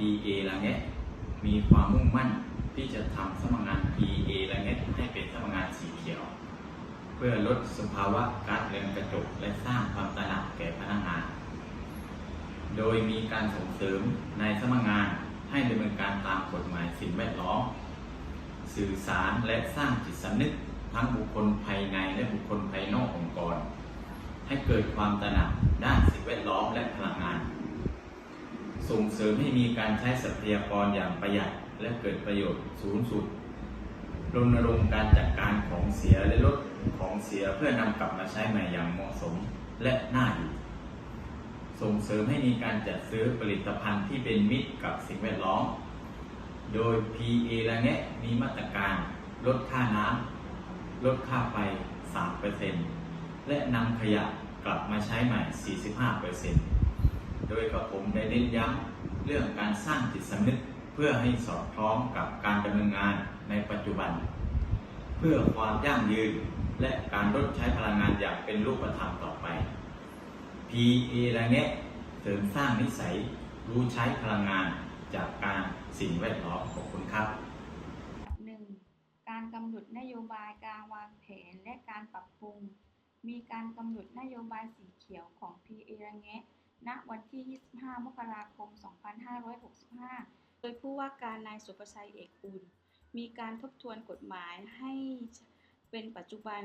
PA ละแงะมีความมุ่งมั่นที่จะทำสำนักงาน PA ละแงะให้เป็นสำนักงานสีเขียว เพื่อลดสภาวะก๊าซเรือนกระจกและสร้างความตระหนักแก่พนักงาน โดยมีการส่งเสริมในสำนักงานให้ดำเนินการตามกฎหมายสิ่งแวดล้อมสื่อสารและสร้างจิตสำนึกทั้งบุคคลภายในและบุคคลภายนอกองค์กร ให้เกิดความตระหนักด้านสิ่งแวดล้อมและพลังงาน ส่งเสริมให้มีการใช้ทรัพยากรอย่างประหยัดและเกิดประโยชน์สูงสุดรณรงค์การจัดการของเสียและลดของเสียเพื่อนำกลับมาใช้ใหม่อย่างเหมาะสมและน่าอยู่ส่งเสริมให้มีการจัดซื้อผลิตภัณฑ์ที่เป็นมิตรกับสิ่งแวดล้อม โดย PA และแงะมีมาตรการ ลดค่าน้ำลดค่าไฟ 3%และนำขยะกลับมาใช้ใหม่ 45% โดยกับผมได้เน้นย้ำเรื่องการสร้างจิตสำนึกเพื่อให้สอดคล้องกับการดำเนินงานในปัจจุบัน เพื่อความยั่งยืนและการลดใช้พลังงานอย่างเป็นรูปธรรมต่อไป PA และแงะเสริมสร้างนิสัยรู้ใช้พลังงานจากการสิ่งแวดล้อมขอบคุณครับหนึ่งการกำหนดนโยบายการวางแผนและการปรับปรุง มีการกำหนดนโยบายสีเขียวของ PA ระแงะ ณวันที่ 25 มกราคม 2565 โดยผู้ว่าการนายสุประชัยเอกอุ่น มีการทบทวนกฎหมายให้เป็นปัจจุบัน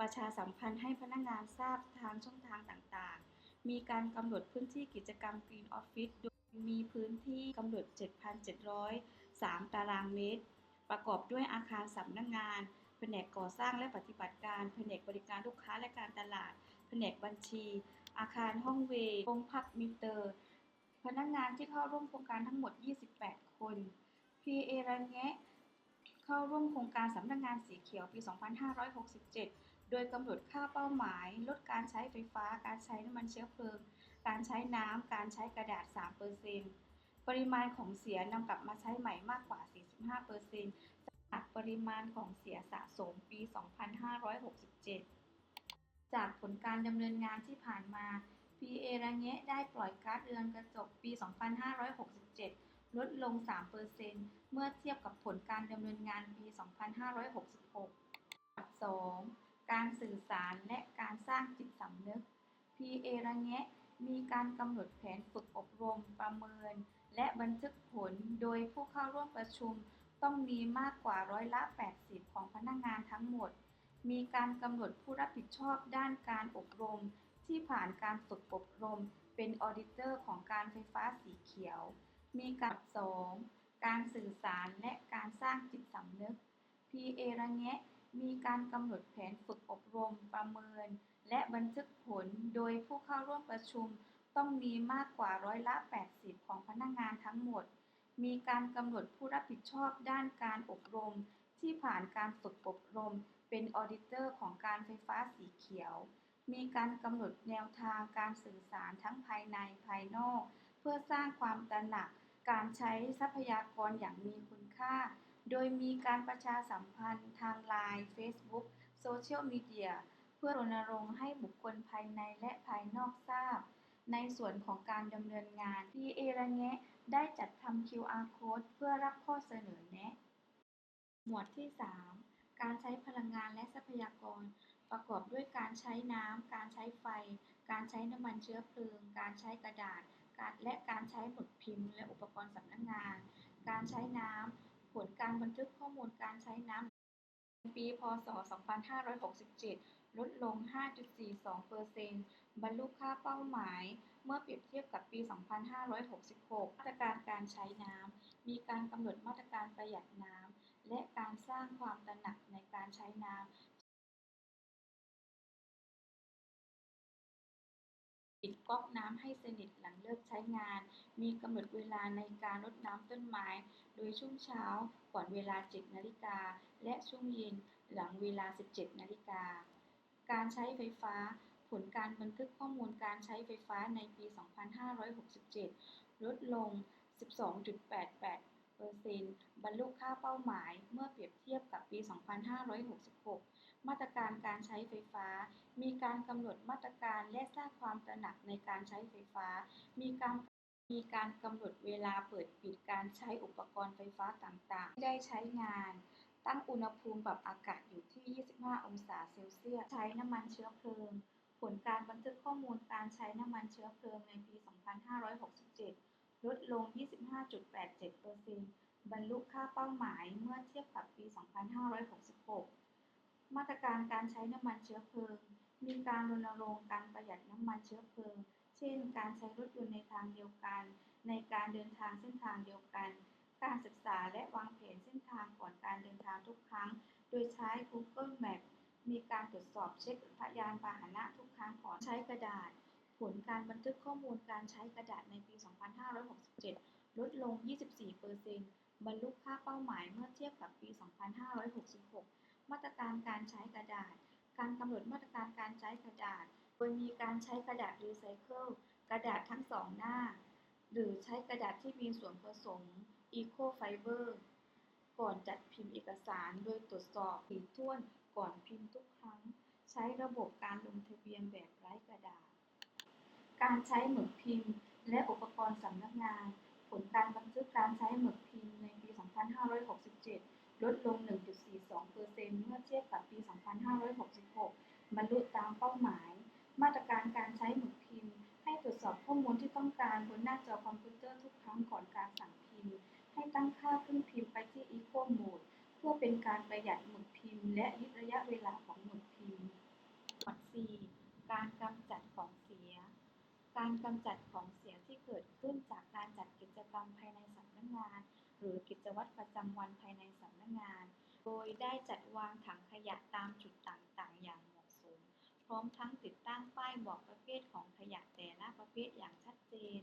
ประชาสัมพันธ์ให้พนักงานทราบทางช่องทางต่างๆ มีการกำหนดพื้นที่กิจกรรม Green Office โดยมีพื้นที่กำหนด 7,703 ตารางเมตร ประกอบด้วยอาคารสำนักงงานแผนกก่อสร้างและปฏิบัติการ แผนกบริการลูกค้าและการตลาด แผนกบัญชี อาคารห้องเวย์โรงพักมิเตอร์ พนักงานที่เข้าร่วมโครงการทั้งหมด 28 คน PA ระแงะเข้าร่วมโครงการสำนักงานสีเขียวปี 2567 โดยกำหนดค่าเป้าหมาย ลดการใช้ไฟฟ้า การใช้น้ำมันเชื้อเพลิง การใช้น้ำ การใช้กระดาษ 3%ปริมาณของเสียนำกลับมาใช้ใหม่มากกว่า 45%จากปริมาณของเสียสะสมปี 2567 จากผลการดำเนินงานที่ผ่านมา PA ระแงะได้ปล่อยก๊าซเรือนกระจกปี 2567 ลดลง 3%เมื่อเทียบกับผลการดำเนินงานปี 2566 2. การสื่อสารและการสร้างจิตสำนึก PA ระแงะมีการกำหนดแผนฝึกอบรมประเมิน และบันทึกผลโดยผู้เข้าร่วมประชุม ต้องมีมากกว่าร้อยละ 80 ของพนักงานทั้งหมด มีการกำหนดผู้รับผิดชอบด้านการอบรม ที่ผ่านการฝึกอบรม เป็นออดิเตอร์ของการไฟฟ้าสีเขียว มีการ 2. การสื่อสารและการสร้างจิตสำนึก PA ระแงะมีการกำหนดแผนฝึกอบรมประเมิน และบันทึกผลโดยผู้เข้าร่วมประชุม ต้องมีมากกว่าร้อยละ 80 ของพนักงานทั้งหมด มีการกำหนดผู้รับผิดชอบด้านการอบรม ที่ผ่านการฝึกอบรมเป็นออดิเตอร์ของการไฟฟ้าสีเขียว มีการกำหนดแนวทางการสื่อสารทั้งภายในภายนอก เพื่อสร้างความตระหนักการใช้ทรัพยากรอย่างมีคุณค่า โดยมีการประชาสัมพันธ์ทางไลน์ Facebook โซเชียลมีเดียเพื่อรณรงค์ให้บุคคลภายในและภายนอกทราบ ในส่วนของการดำเนินงาน PA ระแงะได้จัดทำ QR code เพื่อรับข้อเสนอแนะ หมวดที่ 3 การใช้พลังงานและทรัพยากร ประกอบด้วยการใช้น้ำ การใช้ไฟ การใช้น้ำมันเชื้อเพลิง การใช้กระดาษ การและการใช้หมุดพิมพ์ และอุปกรณ์สำนักงาน การใช้น้ำ ผลการบันทึกข้อมูลการใช้น้ำ ปี พศ 2567 ลดลง 5.42%บรรลุค่าเป้าหมาย เมื่อเปรียบเทียบกับปี 2566 มาตรการการใช้น้ำ มีการกำหนดมาตรการประหยัดน้ำ และการสร้างความตระหนักในการใช้น้ำ ปิดก๊อกน้ำให้สนิทหลังเลิกใช้งาน มีกำหนดเวลาในการรดน้ำต้นไม้ โดยช่วงเช้าก่อนเวลา 7 นาฬิกา และช่วงเย็นหลังเวลา 17 นาฬิกา การใช้ไฟฟ้าผลการบันทึกข้อมูลการใช้ไฟฟ้าในปี 2567 ลดลง 12.88 บรรลุค่าเป้าหมายเมื่อเปรียบเทียบกับปี 2566 มาตรการการใช้ไฟฟ้า มีการกำหนดมาตรการและสร้างความตระหนักในการใช้ไฟฟ้า มีการมีการกำหนดเวลาเปิดปิดการใช้อุปกรณ์ไฟฟ้าต่างๆ ที่ได้ใช้งาน ตั้งอุณหภูมิปรับอากาศอยู่ที่ 25 องศาเซลเซียส ใช้น้ำมันเชื้อเพลิง ผลการบันทึกข้อมูลการใช้น้ำมันเชื้อเพลิงในปี 2567 ลดลง 25.87%บรรลุค่าเป้าหมายเมื่อเทียบกับปี 2566 มาตรการการใช้น้ำมันเชื้อเพลิง มีการรณรงค์การประหยัดน้ำมันเชื้อเพลิง เช่น การใช้รถยนต์ในทางเดียวกัน ในการเดินทางเส้นทางเดียวกัน การศึกษาและวางแผนเส้นทางก่อนการเดินทางทุกครั้ง โดยใช้ Google Map มีการตรวจสอบเช็คพยานพาหนะทุกครั้งก่อนใช้กระดาษ ผลการบันทึกข้อมูลการใช้กระดาษในปี 2567 ลดลง 24%บรรลุค่าเป้าหมายเมื่อเทียบกับปี 2566 มาตรการการใช้กระดาษ การกำหนดมาตรการการใช้กระดาษ โดยมีการใช้กระดาษรีไซเคิล กระดาษทั้งสองหน้า หรือใช้กระดาษที่มีส่วนผสม Eco Fiber ก่อนจัดพิมพ์เอกสารโดยตรวจสอบถี่ถ้วนก่อนพิมพ์ทุกครั้ง ใช้ระบบการลงทะเบียนแบบไร้กระดาษ การใช้หมึกพิมพ์ และอุปกรณ์สำนักงาน ผลการบันทึกการใช้หมึกพิมพ์ในปี 2567 ลดลง 1.42%เมื่อเทียบกับปี 2566 บรรลุตามเป้าหมาย มาตรการการใช้หมึกพิมพ์ ให้ตรวจสอบข้อมูลที่ต้องการบนหน้าจอคอมพิวเตอร์ทุกครั้งก่อนการสั่งพิมพ์ ให้ตั้งค่าขึ้นพิมพ์ไปที่ Eco Mode เพื่อเป็นการประหยัดหมึกพิมพ์ และยืดระยะเวลาของหมึกพิมพ์หมวด4การกำจัด การกำจัดของเสียที่เกิดขึ้นจากการจัดกิจกรรมภายในสำนักงาน หรือกิจวัตรประจำวันภายในสำนักงาน โดยได้จัดวางถังขยะตามจุดต่างๆ อย่างเหมาะสม พร้อมทั้งติดตั้งป้ายบอกประเภทของขยะแต่ละประเภทอย่างชัดเจน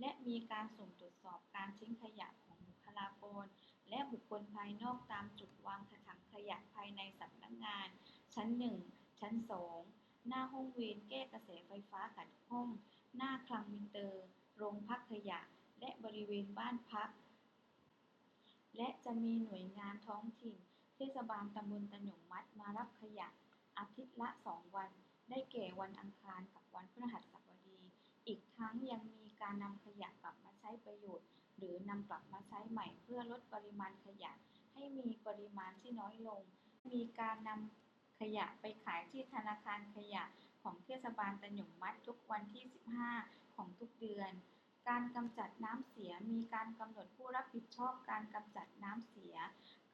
และมีการส่งตรวจสอบการทิ้งขยะของบุคลากร และบุคคลภายนอกตามจุดวางถังขยะภายในสำนักงาน ชั้น 1 ชั้น 2 หน้าห้องเวรแก้กระแสไฟฟ้าขัดข้อง หน้าคลังมินเตอร์ โรงพักขยะ และบริเวณบ้านพัก และจะมีหน่วยงานท้องถิ่น เทศบาลตำบลตะหยงมัดมารับขยะ อาทิตย์ละ2วัน ได้แก่วันอังคารกับวันพฤหัสบดี อีกทั้งยังมีการนำขยะกลับมาใช้ประโยชน์ หรือนำกลับมาใช้ใหม่เพื่อลดปริมาณขยะ ให้มีปริมาณที่น้อยลง มีการนำขยะไปขายที่ธนาคารขยะ ของเทศบาลตะหยงมัดทุกวันที่ 15 ของทุกเดือน การกำจัดน้ำเสียมีการกำหนดผู้รับผิดชอบการกำจัดน้ำเสีย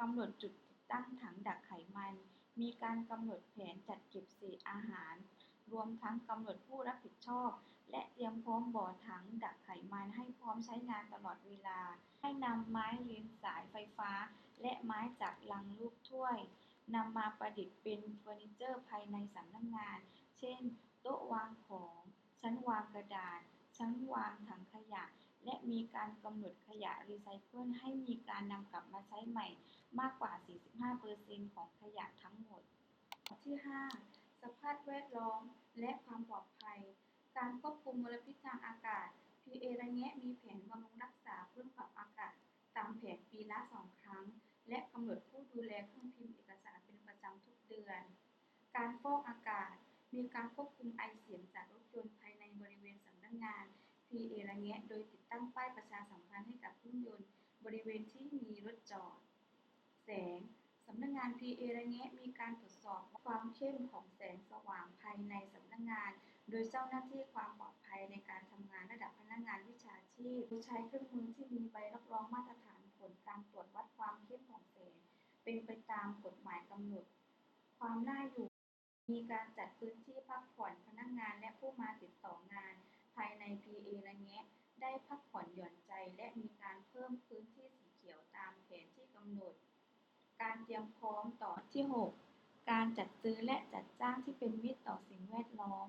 กำหนดจุดติดตั้งถังดักไขมัน มีการกำหนดแผนจัดเก็บเศษอาหาร รวมทั้งกำหนดผู้รับผิดชอบ และเตรียมพร้อมบ่อถังดักไขมันให้พร้อมใช้งานตลอดเวลา ให้นำไม้เลียนสายไฟฟ้า และไม้จากลังลูกถ้วยนำมาประดิษฐ์เป็นเฟอร์นิเจอร์ภายในสำนักงาน เช่น โต๊ะวางของ ชั้นวางกระดาษ ชั้นวางถังขยะ และมีการกำหนดขยะรีไซเคิลให้มีการนำกลับมาใช้ใหม่มากกว่า 45%ของขยะทั้งหมด ที่ 5 สภาพแวดล้อมและความปลอดภัย การควบคุมมลพิษทางอากาศ PA ระแงะมีแผนบำรุงรักษาเครื่องปรับอากาศ ตามแผนปีละ 2 ครั้ง และกำหนดผู้ดูแลเครื่องพิมพ์เอกสารเป็นประจำทุกเดือน การฟอกอากาศ มีการควบคุมไอเสียงจากรถยนต์ภายในบริเวณสำนักงาน PA ระแงะ โดยติดตั้งป้ายประชาสัมพันธ์ให้กับเครื่องยนต์บริเวณที่มีรถจอด แสงสำนักงาน PA ระแงะ มีการตรวจสอบความเข้มของแสงสว่างภายในสำนักงาน โดยเจ้าหน้าที่ความปลอดภัยในการทำงานระดับพนักงานวิชาชีพใช้เครื่องมือที่มีใบรับรองมาตรฐานผลการตรวจวัดความเข้มของแสง เป็นไปตามกฎหมายกำหนด ความน่าอยู่ มีการจัดพื้นที่พักผ่อนพนักงานและผู้มาติดต่องาน ภายใน PA ระแงะ ได้พักผ่อนหย่อนใจ และมีการเพิ่มพื้นที่สีเขียวตามแผนที่กำหนด การเตรียมพร้อมต่อที่ 6 การจัดซื้อและจัดจ้างที่เป็นมิตรต่อสิ่งแวดล้อม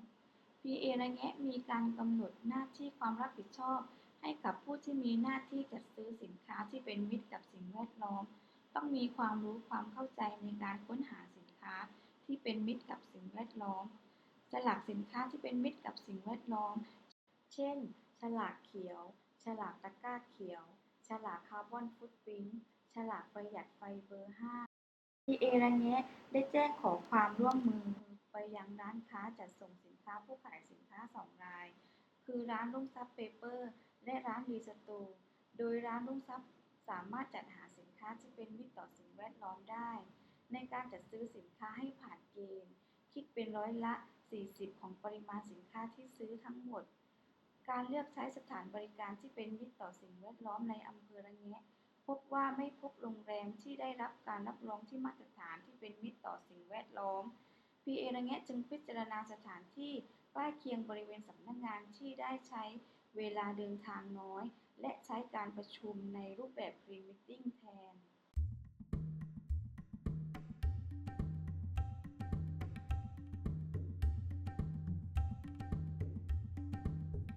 PA ระแงะมีการกำหนดหน้าที่ความรับผิดชอบให้กับผู้ที่มีหน้าที่จัดซื้อสินค้าที่เป็นมิตรกับสิ่งแวดล้อม ต้องมีความรู้ความเข้าใจในการค้นหาสินค้า ที่เป็นมิตรกับสิ่งแวดล้อม ฉลากสินค้าที่เป็นมิตรกับสิ่งแวดล้อม เช่น ฉลากเขียว ฉลากตะกร้าเขียว ฉลากคาร์บอนฟุตปรินฉลากประหยัดไฟเบอร์5 PA ระแงะได้แจ้งขอความร่วมมือไปยังร้านค้าจัดส่งสินค้าผู้ขายสินค้าสองราย คือร้านรุ่งทรัพย์เปเปอร์ และร้านรีสตูโดยร้านรุ่งทรัพย์สามารถจัดหาสินค้าที่เป็นมิตรต่อสิ่งแวดล้อมได้ ในการจัดซื้อสินค้าให้ผ่านเกณฑ์ คิดเป็นร้อยละ 40 ของปริมาณสินค้าที่ซื้อทั้งหมด การเลือกใช้สถานบริการที่เป็นมิตรต่อสิ่งแวดล้อมในอำเภอระแงะพบว่าไม่พบโรงแรมที่ได้รับการรับรองที่มาตรฐานที่เป็นมิตรต่อสิ่งแวดล้อม PA ระแงะจึงพิจารณาสถานที่ใกล้เคียงบริเวณสำนักงานที่ได้ใช้เวลาเดินทางน้อย และใช้การประชุมในรูปแบบ Pre-Meeting แทน